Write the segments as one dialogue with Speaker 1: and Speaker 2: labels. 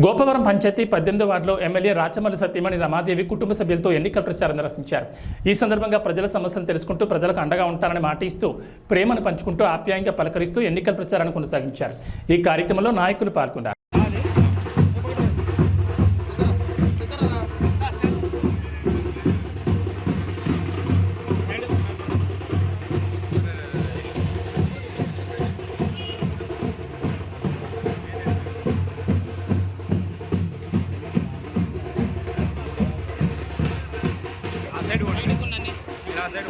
Speaker 1: గోపవరం పంచాయతీ పద్దెనిమిది వార్డులో ఎమ్మెల్యే రాచమల్లి సత్యమణి రమాదేవి కుటుంబ సభ్యులతో ఎన్నికల ప్రచారం నిర్వహించారు. ఈ సందర్భంగా ప్రజల సమస్యలు తెలుసుకుంటూ ప్రజలకు అండగా ఉంటారని మాట ఇస్తూ ప్రేమను పంచుకుంటూ ఆప్యాయంగా పలకరిస్తూ ఎన్నికల ప్రచారాన్ని కొనసాగించారు. ఈ కార్యక్రమంలో నాయకులు పాల్గొన్నారు.
Speaker 2: సైడ్ కొట్టండి ఇలా సైడ్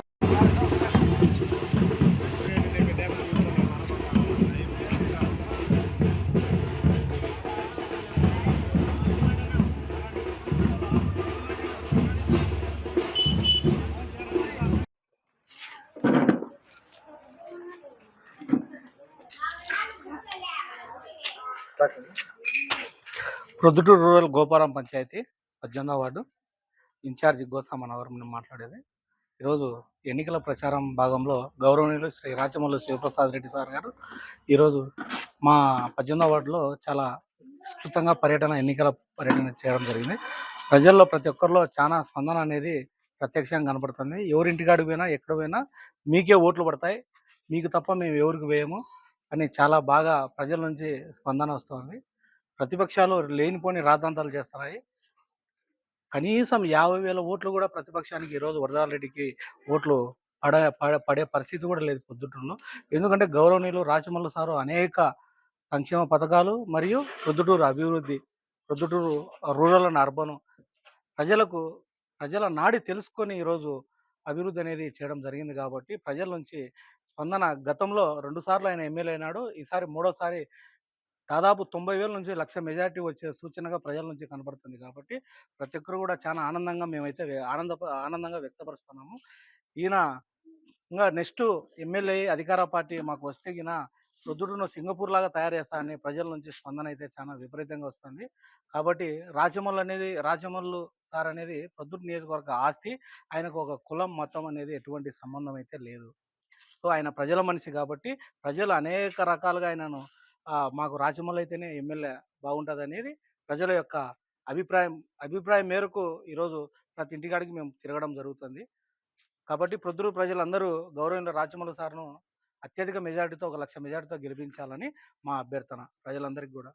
Speaker 3: ప్రొద్దుటూరు రూరల్ గోపారం పంచాయతీ పద్దెనిమిదవ వార్డు. ఇన్ఛార్జి గోసా మనవరం నేను మాట్లాడేది. ఈరోజు ఎన్నికల ప్రచారం భాగంలో గౌరవనీయులు శ్రీ రాచమల్లు శివప్రసాద్ రెడ్డి సార్ గారు ఈరోజు మా పద్దెనిమిదవ వార్డులో చాలా విస్తృతంగా పర్యటన ఎన్నికల పర్యటన చేయడం జరిగింది. ప్రజల్లో ప్రతి ఒక్కరిలో చాలా స్పందన అనేది ప్రత్యక్షంగా కనపడుతుంది. ఎవరింటికాడికి పోయినా ఎక్కడ పోయినా మీకే ఓట్లు పడతాయి. మీకు తప్ప మేము ఎవరికి వేయము. అని చాలా బాగా ప్రజల నుంచి స్పందన వస్తుంది. ప్రతిపక్షాలు లేనిపోని రాద్ధాంతాలు చేస్తున్నాయి. కనీసం యాభై వేల ఓట్లు కూడా ప్రతిపక్షానికి ఈరోజు వరదారెడ్డికి ఓట్లు పడ పడే పరిస్థితి కూడా లేదు పొద్దుటూరులో. ఎందుకంటే గౌరవనీయులు రాచమల్లు సారు అనేక సంక్షేమ పథకాలు మరియు ప్రొద్దుటూరు అభివృద్ధి ప్రొద్దుటూరు రూరల్ అండ్ అర్బన్ ప్రజలకు ప్రజల నాడి తెలుసుకొని ఈరోజు అభివృద్ధి అనేది చేయడం జరిగింది కాబట్టి ప్రజల నుంచి స్పందన గతంలో రెండుసార్లు ఆయన ఎమ్మెల్యే అయినాడు. ఈసారి మూడోసారి దాదాపు తొంభై వేల నుంచి లక్ష మెజార్టీ వచ్చే సూచనగా ప్రజల నుంచి కనబడుతుంది కాబట్టి ప్రతి ఒక్కరు కూడా చాలా ఆనందంగా మేమైతే ఆనంద ఆనందంగా వ్యక్తపరుస్తున్నాము. ఈయన ఇంకా నెక్స్ట్ ఎమ్మెల్యే అధికార పార్టీ మాకు వస్తే గిన రుద్రుడును సింగపూర్ లాగా తయారు చేస్తా అని ప్రజల నుంచి స్పందన అయితే చాలా విపరీతంగా వస్తుంది. కాబట్టి రాజమల్లు అనేది రాజమల్లు సార్ అనేది ప్రొద్దుడు నియోజకవర్గ ఆస్తి. ఆయనకు ఒక కులం మతం అనేది ఎటువంటి సంబంధం అయితే లేదు. సో ఆయన ప్రజల మనిషి కాబట్టి ప్రజలు అనేక రకాలుగా ఆయనను మాకు రాజమల్లు అయితేనే ఎమ్మెల్యే బాగుంటుంది అనేది ప్రజల యొక్క అభిప్రాయం అభిప్రాయం మేరకు ఈరోజు ప్రతి ఇంటికాడికి మేము తిరగడం జరుగుతుంది. కాబట్టి ప్రొద్దురు ప్రజలందరూ గౌరవంలో రాజమల్లు సార్ను అత్యధిక మెజారిటీతో ఒక లక్ష మెజారిటీతో గెలిపించాలని మా అభ్యర్థన ప్రజలందరికీ కూడా.